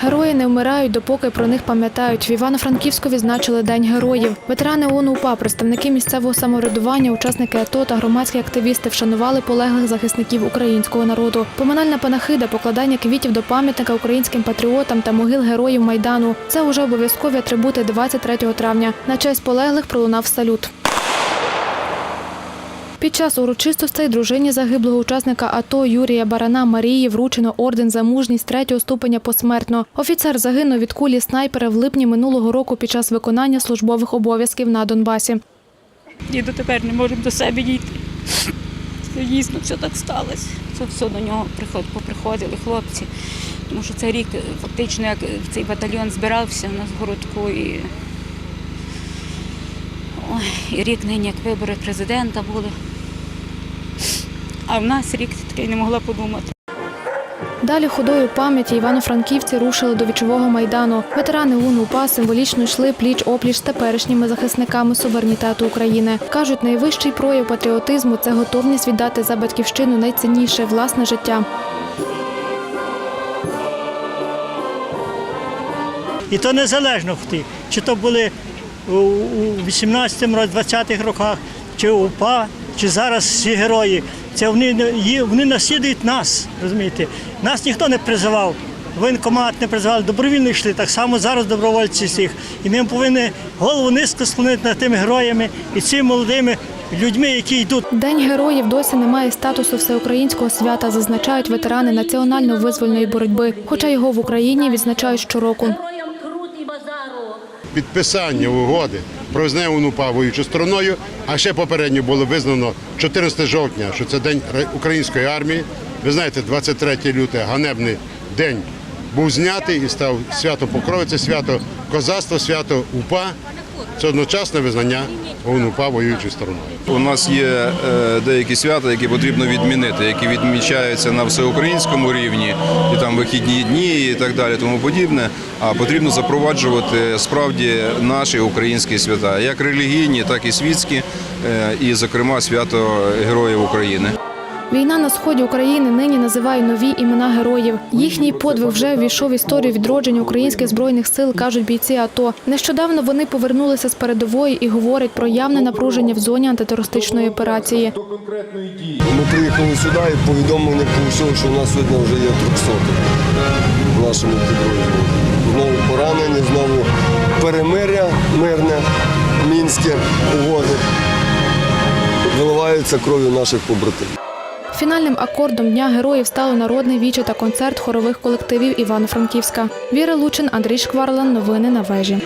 Герої не вмирають, допоки про них пам'ятають. В Івано-Франківську відзначили День героїв. Ветерани ООН УПА, представники місцевого самоврядування, учасники АТО та громадські активісти вшанували полеглих захисників українського народу. Поминальна панахида, покладання квітів до пам'ятника українським патріотам та могил героїв майдану. Це уже обов'язкові атрибути 23 травня. На честь полеглих пролунав салют. Під час урочистостей дружині загиблого учасника АТО Юрія Барана Марії вручено орден за мужність третього ступеня посмертно. Офіцер загинув від кулі снайпера в липні минулого року під час виконання службових обов'язків на Донбасі. І дотепер не можемо до себе дійти. Це дійсно все так сталося. Це все до нього приход, поприходили хлопці. Тому що цей рік фактично як цей батальйон збирався у нас городку і, І рік нині як вибори президента були. А в нас рік такий не могла подумати. Далі ходою пам'яті івано-франківці рушили до вічового майдану. Ветерани УНУ УПА символічно йшли пліч-опліч з теперішніми захисниками суверенітету України. Кажуть, найвищий прояв патріотизму це готовність віддати за батьківщину найцінніше власне життя. І то незалежно хто, чи то були у- у 18-му, році, 20-х роках, чи УПА, чи зараз всі герої. Це вони, вони наслідують нас, розумієте. Нас ніхто не призивав. Воєнкомат не призивали, добровільно йшли. Так само зараз добровольці всіх. І ми повинні голову низько склонити над тими героями і цими молодими людьми, які йдуть. День героїв досі не має статусу всеукраїнського свята, зазначають ветерани національно-визвольної боротьби. Хоча його в Україні відзначають щороку. Підписання угоди про визнання УНУПА стороною, а ще попередньо було визнано 14 жовтня, що це День української армії. Ви знаєте, 23 лютого ганебний день був знятий і став свято Покровиця, свято козацтва, свято УПА. Це одночасне визнання УНУПА воюючою стороною. У нас є е, деякі свята, які потрібно відмінити, які відмічаються на всеукраїнському рівні, і там вихідні дні і так далі, тому подібне. А потрібно запроваджувати справді наші українські свята, як релігійні, так і світські, е, і, зокрема, свято Героїв України. Війна на сході України нині називає нові імена героїв. Їхній подвиг вже ввійшов в історію відродження українських збройних сил, кажуть бійці АТО. Нещодавно вони повернулися з передової і говорять про явне напруження в зоні антитерористичної операції. Ми приїхали сюди і повідомлення отримали, що у нас сьогодні вже є 300 в нашому підрозділі. Знову поранені, знову перемиря мирне, мінське угоди. Виливаються кров'ю наших побратимів. Фінальним акордом Дня героїв стало народне віче та концерт хорових колективів Івано-Франківська. Віра Лучин, Андрій Шкварлан. Новини на вежі.